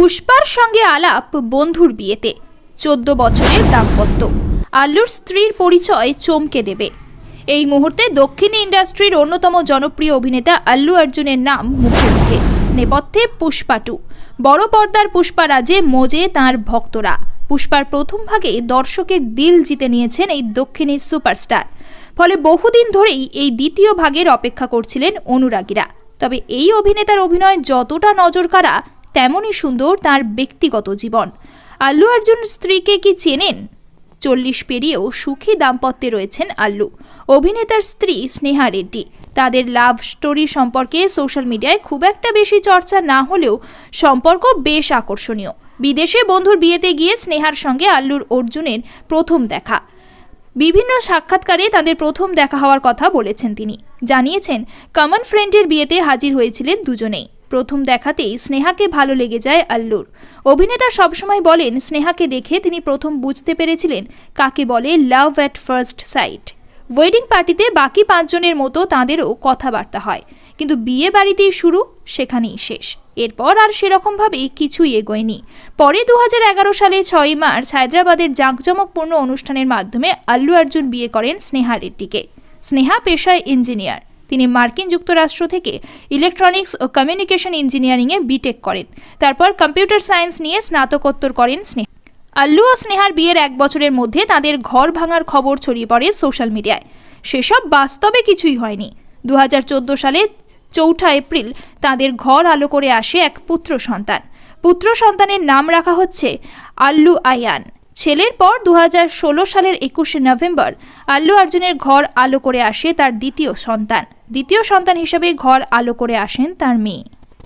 পুষ্পার সঙ্গে আলাপ বন্ধুর বিয়েতে। চোদ্দ বছরের দাম্পত্য। আল্লুর স্ত্রীর পরিচয় চমকে দেবে। এই মুহূর্তে দক্ষিণী ইন্ডাস্ট্রির অন্যতম জনপ্রিয় অভিনেতা আল্লু অর্জুনের নাম মুখে মুখে। নেপথ্যে পুষ্পাটু বড় পর্দার পুষ্পারাজে মজে তার ভক্তরা। পুষ্পার প্রথম ভাগে দর্শকের দিল জিতে নিয়েছেন এই দক্ষিণী সুপারস্টার। ফলে বহুদিন ধরেই এই দ্বিতীয় ভাগের অপেক্ষা করছিলেন অনুরাগীরা। তবে এই অভিনেতার অভিনয় যতটা নজর নজরকাড়া তেমনই সুন্দর তার ব্যক্তিগত জীবন। আল্লু অর্জুন স্ত্রীকে কি চেনেন? চল্লিশ পেরিয়েও সুখী দাম্পত্যে রয়েছেন আল্লু। অভিনেতার স্ত্রী স্নেহা রেড্ডি। তাদের লাভ স্টোরি সম্পর্কে সোশ্যাল মিডিয়ায় খুব একটা বেশি চর্চা না হলেও সম্পর্ক বেশ আকর্ষণীয়। বিদেশে বন্ধুর বিয়েতে গিয়ে স্নেহার সঙ্গে আল্লুর অর্জুনের প্রথম দেখা। বিভিন্ন সাক্ষাৎকারে তাদের প্রথম দেখা হওয়ার কথা বলেছেন তিনি। জানিয়েছেন, কমন ফ্রেন্ডের বিয়েতে হাজির হয়েছিলেন দুজনেই। প্রথম দেখাতেই স্নেহাকে ভালো লেগে যায় আল্লুর। অভিনেতা সবসময় বলেন, স্নেহাকে দেখে তিনি প্রথম বুঝতে পেরেছিলেন কাকে বলে love at first sight wedding পার্টিতে বাকি পাঁচজনের মতো তাঁদেরও কথাবার্তা হয়। কিন্তু বিয়ে বাড়িতেই শুরু, সেখানেই শেষ। এরপর আর সেরকমভাবে কিছুই এগোয়নি। পরে দু হাজার এগারো সালে ছয়ই মার্চ হায়দ্রাবাদের জাঁকজমকপূর্ণ অনুষ্ঠানের মাধ্যমে আল্লু অর্জুন বিয়ে করেন স্নেহা রেড্ডিকে স্নেহা পেশায় ইঞ্জিনিয়ার তিনি মার্কিন যুক্তরাষ্ট্র থেকে ইলেকট্রনিক্স ও কমিউনিকেশন ইঞ্জিনিয়ারিংয়ে বিটেক করেন। তারপর কম্পিউটার সায়েন্স নিয়ে স্নাতকোত্তর করেন স্নেহ। আল্লু ও স্নেহার বিয়ের এক বছরের মধ্যে তাদের ঘর ভাঙার খবর ছড়িয়ে পড়ে সোশ্যাল মিডিয়ায়। সেসব বাস্তবে কিছুই হয়নি। দু হাজার চোদ্দ সালে চৌঠা এপ্রিল তাদের ঘর আলো করে আসে এক পুত্র সন্তান। পুত্র সন্তানের নাম রাখা হচ্ছে আল্লু আয়ান। ছেলের পর দু হাজার ষোলো সালের একুশে নভেম্বর আল্লু অর্জুনের ঘর আলো করে আসে তার দ্বিতীয় সন্তান। দ্বিতীয় সন্তান হিসেবে ঘর আলো করে আসেন তার মেয়ে।